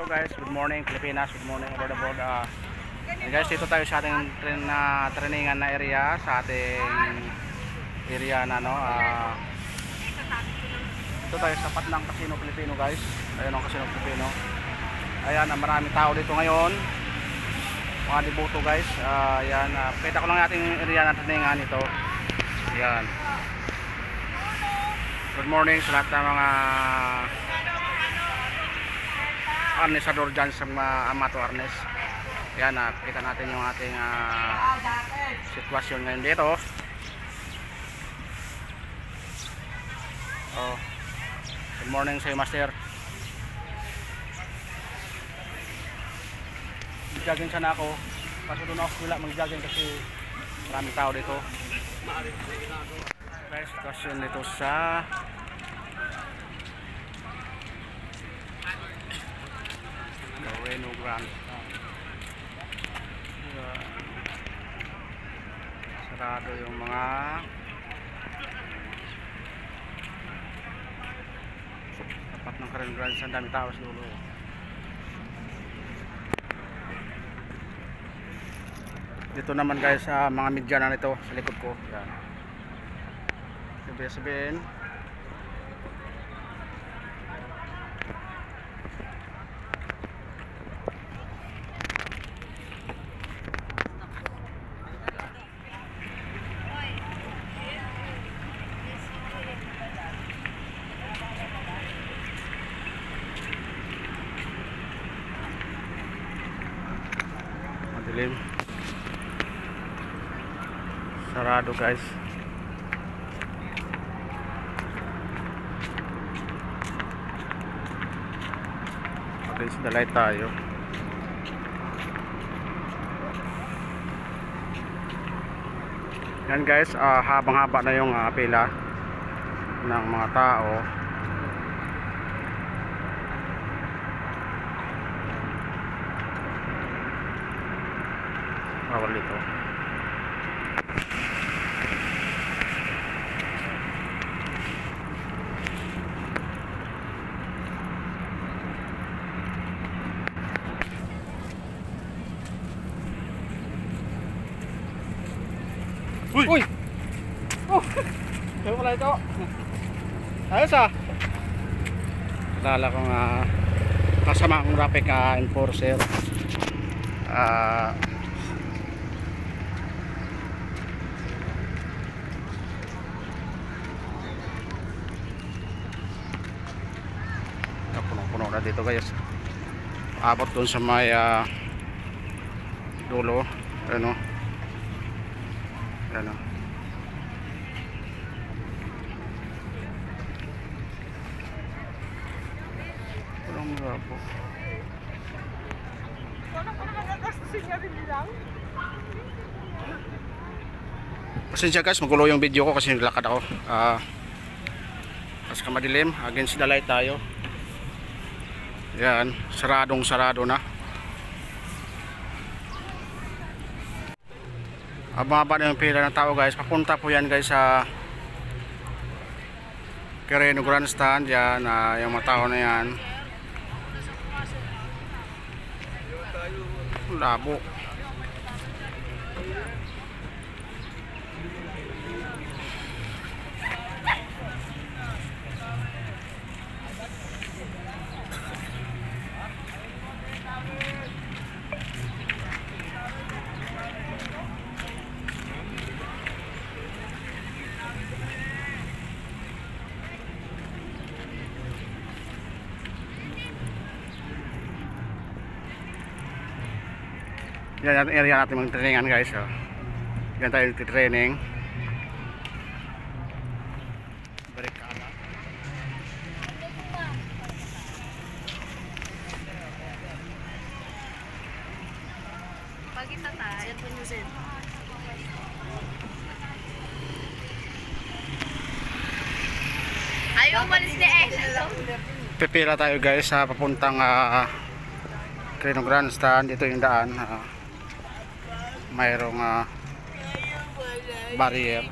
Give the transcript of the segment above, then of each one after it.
Hello guys, good morning Pilipinas, good morning the world. Ah, guys, dito tayo sa ating train na trainingan na area sa ating area na no. ah, ito tayo sa sapat ng Casino Pilipino guys. Ayun ang Casino Pilipino. Ayan, ah, maraming tao dito ngayon. Mga debuto guys. Ah, ayan, uh, kita ko lang ating area na trainingan ito. Ayan. Good morning sa lahat ng mga arnesador dyan sa mga amato arnes. Yan, uh, kita natin yung ating ah, sitwasyon ngayon dito. Oh. Good morning sa iyo, Master. Mag-jogging sana ako. Kaso doon ako wala mag-jogging kasi maraming tao dito. Guys, sitwasyon dito sa Moreno Grande. Ayan. Sarado yung mga tapat ng Karen Grande. Ang dami tao sa dulo. Dito naman guys sa mga media na nito sa likod ko. Yan. Sabihin sabihin. Sarado guys. The light tayo. Yan guys, ah, habang-haba na yung ah, pila ng mga tao. Bawal dito. Uy! Uy! Oh! Kaya pala ito. Ayos ah. Lala ko nga kasama akong traffic ah, enforcer. Ah... Ah, punong-puno na dito guys. Abot dun sa may ah, dulo. Ano? Ano? Walang labo. Pasensya guys, magulo yung video ko kasi nilakad ako. Ah, kasi madilim, against the light tayo. Yan, saradong sarado na. Ababa na yung pila ng tao guys. Papunta po yan guys sa Quireno Grandstand. Yan, ah, yung mga tao na yan. Labo. Yan ang area natin mga trainingan guys. Oh. Yan tayo training. Barikada. Pag itatay. Set po nyo, set. Ayaw umalis ni Ella. Pipila tayo guys sa papuntang uh, Quireno Grandstand. Dito yung daan. ah. Mayroong ah, barrier.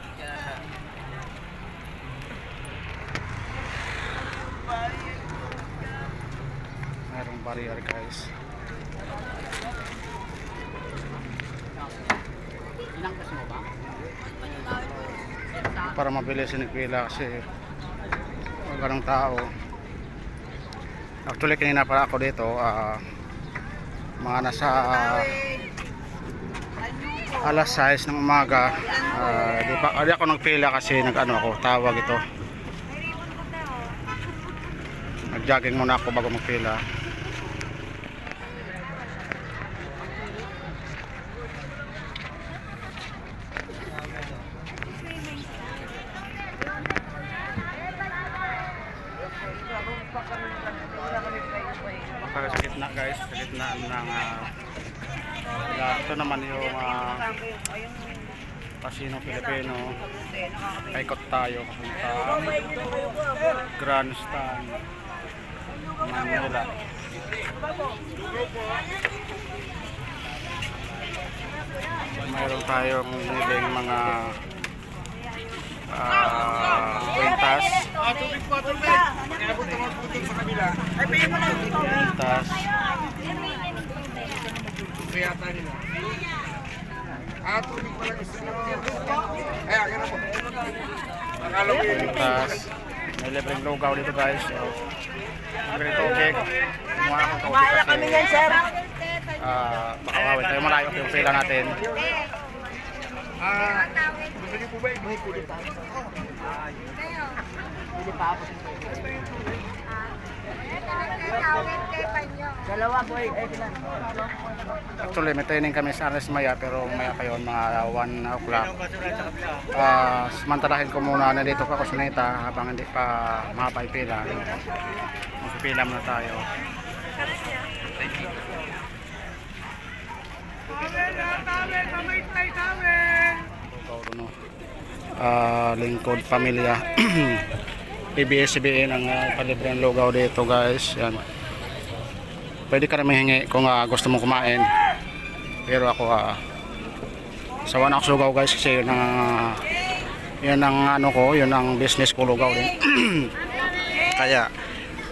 Mayroong barrier guys. Para mabilis yung pila kasi ganong tao. Actually kanina pala ako dito ah, mga nasa alas 6 ng umaga. Ah, di pa di ako nagpila kasi nag-ano ako, tawag ito. Nag-jogging muna ako bago magpila. Para sa gitna guys, sa gitna ng uh, ito naman yung uh, Casino Filipino. Paikot tayo papunta Grandstand Manila. Mayroon tayong niling mga ah kwintas. Kwintas. Kwintas. May libreng lugaw dito guys. So, libreng tubig. Kumuha akong tubig kasi kami yan, sir. ah baka mawin tayo malayo yung pila natin. Dalawa, boy. Eh? Actually, may training kami sa Ares Maya pero maya pa yun, mga 1 o'clock. Ah, samantalahin ko muna na dito pa ako sa Neta habang hindi pa mahaba yung pila. Magpipila muna tayo. Ah, lingkod pamilya. PBS-CBN ang uh, palibreng lugaw dito guys. Yan. Pwede ka naman hingi kung ah, gusto mo kumain. Pero ako ah sawa na ako sugaw guys kasi yun ang ah, yun ang ano ko, yun ang business ko lugaw din. Kaya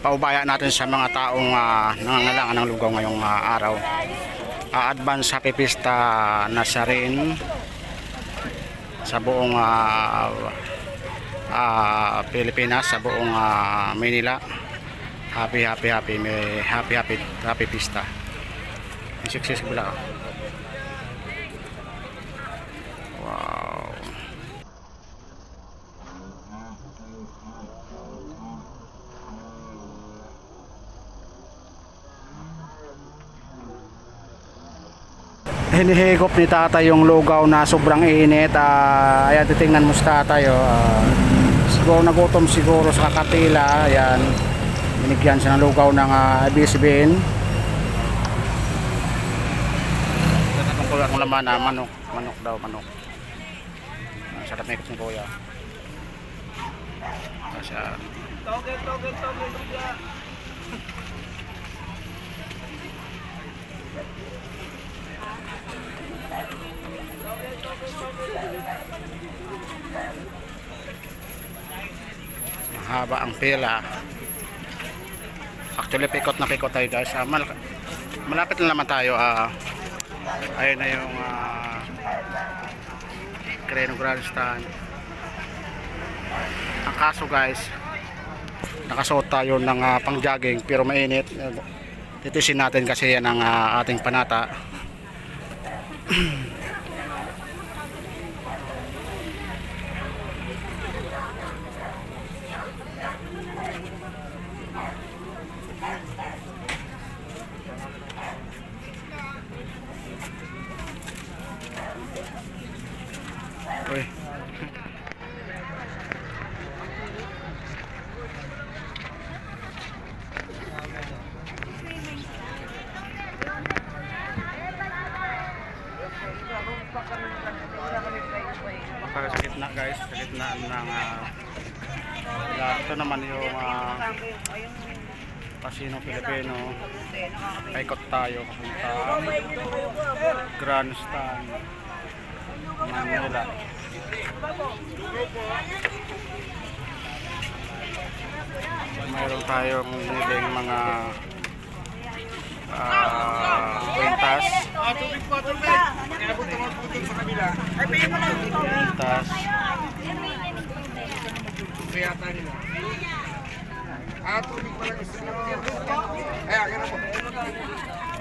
paubaya natin sa mga taong uh, nangangailangan ng lugaw ngayong ah, araw. Ah, advance happy pista na sa rin sa buong ah, ah, Pilipinas, sa buong ah, Manila. Happy, happy, happy. May happy, happy, happy pista. May successful ako. Wow. Hinihigop ni tatay yung lugaw na sobrang init. Ah, ayan, titingnan mo sa tatay. Oh. Ah, siguro nagutom siguro sa kakatila. Ayan. Binigyan siya ng lugaw ng uh, BSBN. Ang kuya kong laman na manok. Manok daw, manok. Ang sarap na ikot ng kuya. Kasi ah, mahaba ang pila. Actually, pikot na pikot tayo guys. Ah, mal- malapit na naman tayo. Ah, ayun na yung ah, Creno Grandstand. Ang kaso guys, nakasuot tayo ng ah, pang jogging pero mainit. Titisin natin kasi yan ang ah, ating panata. Grandstand, Manila. Mayroon tayong niling mga uh, pintas. Pintas. Kayata nila. Ah, tubig pala gusto nyo. Ayan, ganun po.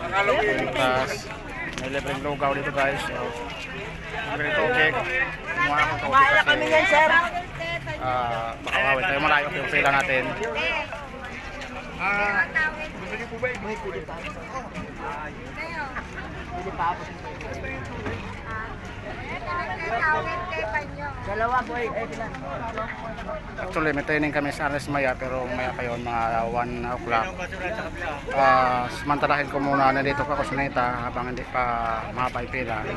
Nakalaw. Pintas may libreng lugaw dito guys. So, libreng tubig. Kumuha akong tubig Kaya kami kasi ngayon, sir. ah, baka mawin tayo malayo yung pila natin. Ah, niyo po ba ibigay ko dito? Pwede pa ako. Dalawa po, eh? Actually, may training kami sa Arnes Maya pero maya pa yun, mga 1 o'clock. Ah, samantalahin ko muna na dito pa ako sa Neta habang hindi pa mahaba yung pila.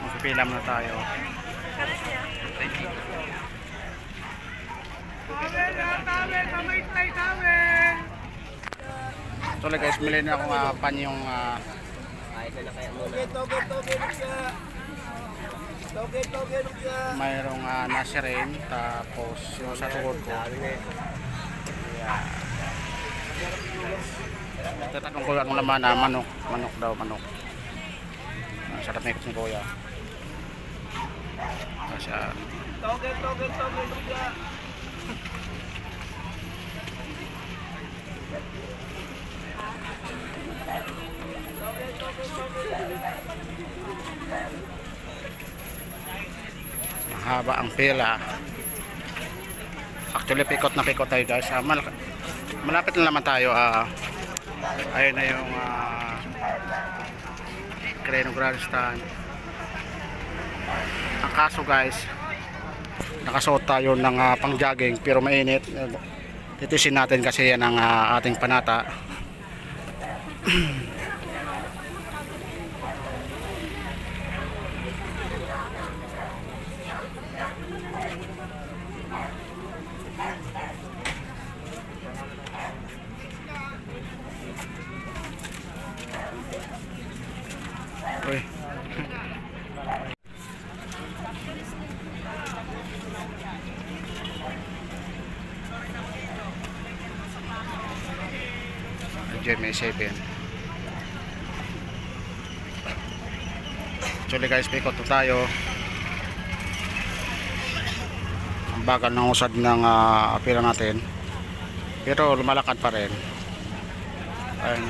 Magpipila muna tayo. Actually guys, mili na akong uh, panyong uh, mayroong uh, nasirin tapos yung sa tuhod ko. Yeah. tatanong ko anong laman na manok. Manok daw manok. Uh, sarap na ikot ni kuya. Kasi uh, mahaba ang pila. Actually pikot na pikot tayo guys. Ah, malak- malapit na naman tayo ah. Ayun na yung uh, Creno Grand Stand. Ang kaso guys nakasuot tayo ng ah, pang jogging pero mainit. Titisin natin kasi yan ang ah, ating panata Uy. Diyan may 7. Actually guys, pikot po tayo. Ang bagal ng usad ng uh, apira natin. Pero lumalakad pa rin. Ayun.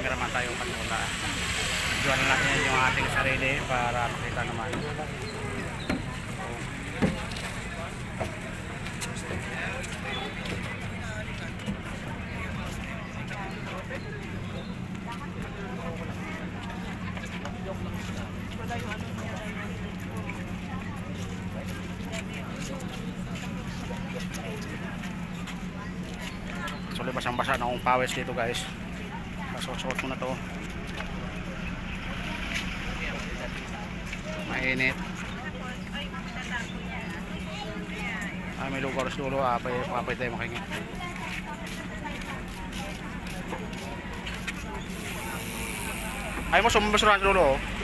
cameraman tayo panula Diyan natin yung ating sarili para makita naman Actually basang basa na akong pawis dito guys Pasuot-suot ko na to. Mainit. Ah, may lugar sa dulo. Ah, pwede tayo makingi. Ay mo sumabasura sa dulo. oh.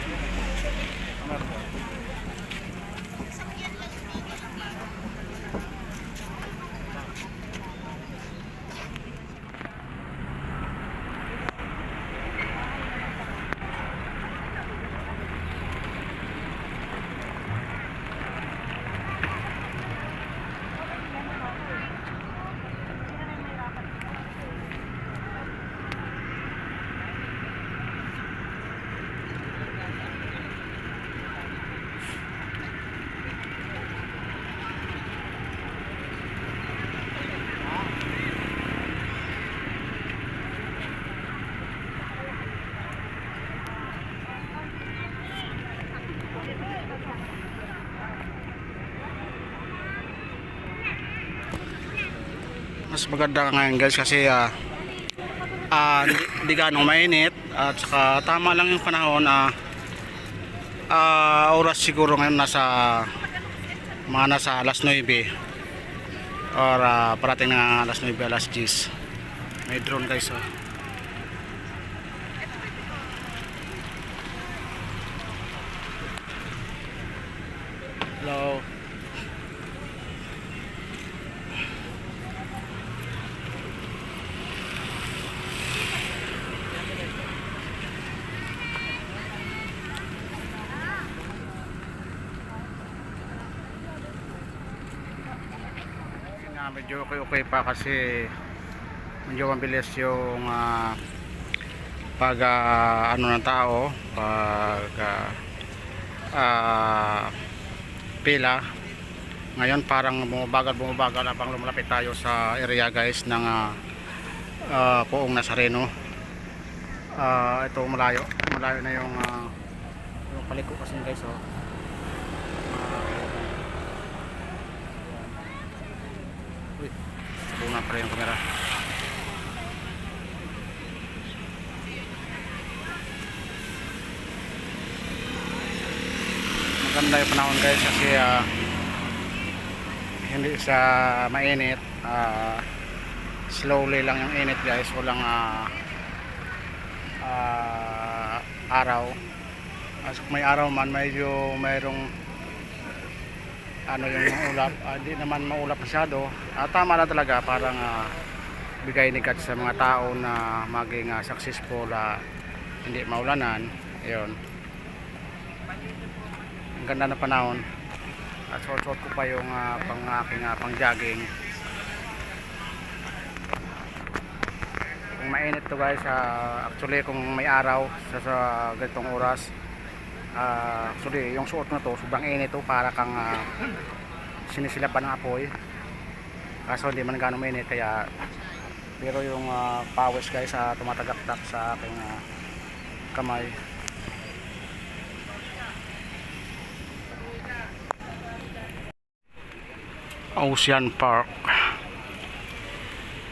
Maganda ngayon guys kasi ah ah, hindi, ganong mainit at saka tama lang yung panahon ah ah, oras siguro ngayon nasa mga nasa alas 9 or ah, parating na alas 9 alas 10 may drone guys oh. Ah, medyo okay okay pa kasi medyo mabilis yung ah, pag ah, ano ng tao pag ah, ah, pila. Ngayon parang bumabagal bumabagal habang lumalapit tayo sa area guys ng ah, ah, Poong Nazareno. Ah, ito malayo malayo na yung ah, yung paliko kasi guys oh pala yung kamera. Maganda yung panahon guys kasi ah, hindi sa mainit. ah, slowly lang yung init guys. Walang ah, ah, araw. As may araw man medyo mayroong ano yung maulap, ah, di naman maulap masyado. Ah, tama na talaga parang ah, bigay ni God sa mga tao na maging ah, successful ah, hindi maulanan. Ayun. Ang ganda na panahon. At suot-suot ko pa yung ah, pang aking ah, pang jogging. Kung mainit to guys, ah, actually kung may araw sa, sa ganitong oras, Ah, actually, yung suot na to, sobrang init to, para kang uh, sinisilapan ng apoy. Kaso hindi man gano'ng mainit, kaya pero yung ah, pawis guys, uh, tumatagaktak sa aking ah, kamay. Ocean Park.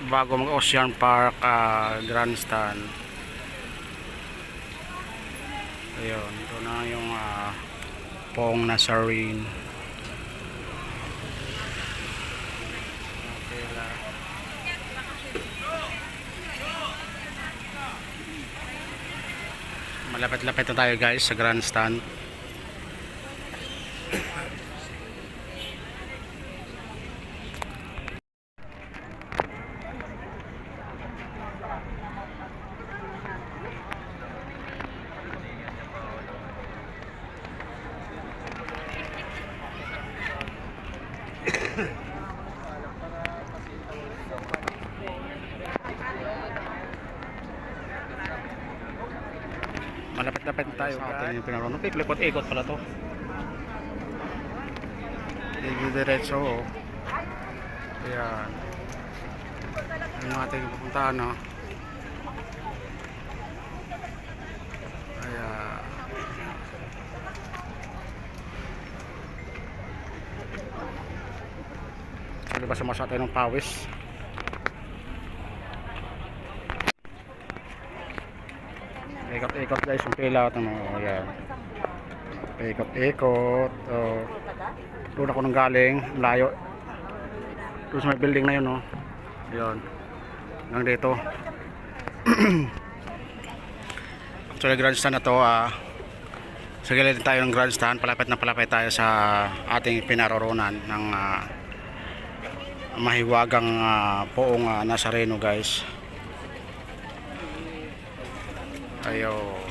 Bago mag Ocean Park ah, Grandstand. Ayun, ito na yung uh, Pong lang. Malapit-lapit na tayo guys sa grandstand. Malapit-lapit na tayo sa ating pinaroon. Ikot-ikot pala to. Diretso. Oh. Ayan. Yung ating pupuntahan. No? Ayan. So, diba sumasa tayo ng pawis? Ikot-ikot guys yung pila ito mo ayan ikot-ikot oh. doon ako nang galing layo. Doon sa may building na yun no yun. Hanggang dito. Actually grandstand na to ah. Sa gilid tayo ng grandstand. Palapit na palapit tayo sa ating pinaroronan ng ah, mahiwagang ah, poong ah, Nazareno guys. Ayo.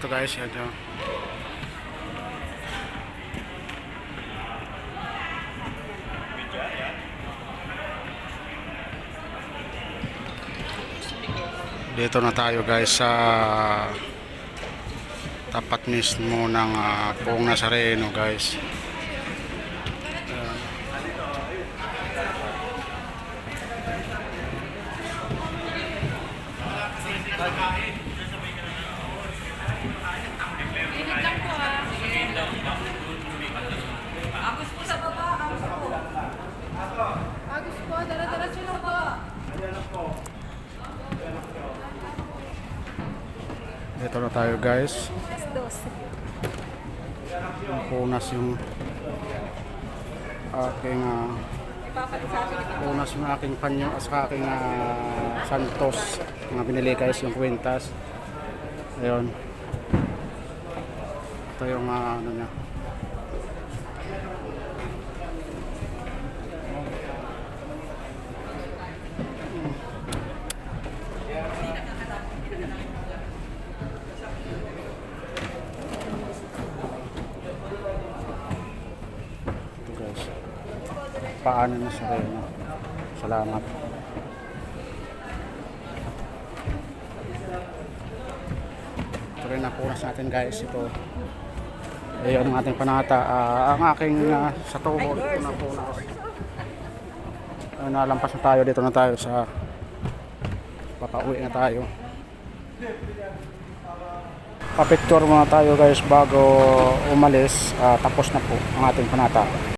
To guys. Yan yun. Dito na tayo guys sa tapat mismo ng uh, Poong Nazareno guys. Agus po, dala-dala lang po. Dito na tayo guys. Punas yung aking uh, punas yung aking panyo at sa aking ah, santos. Mga binili guys yung kwintas. Ayun. Ito yung ah, ano niya ito guys paano na sa reno salamat. Ito rin ang punas natin guys. Ito. Ayun ang ating panata Ah, ang aking ah, sa tubo ito na punas Ayun, nalampas na tayo. Dito na tayo sa papauwi na tayo. Papicture muna tayo guys bago umalis. Ah, tapos na po ang ating panata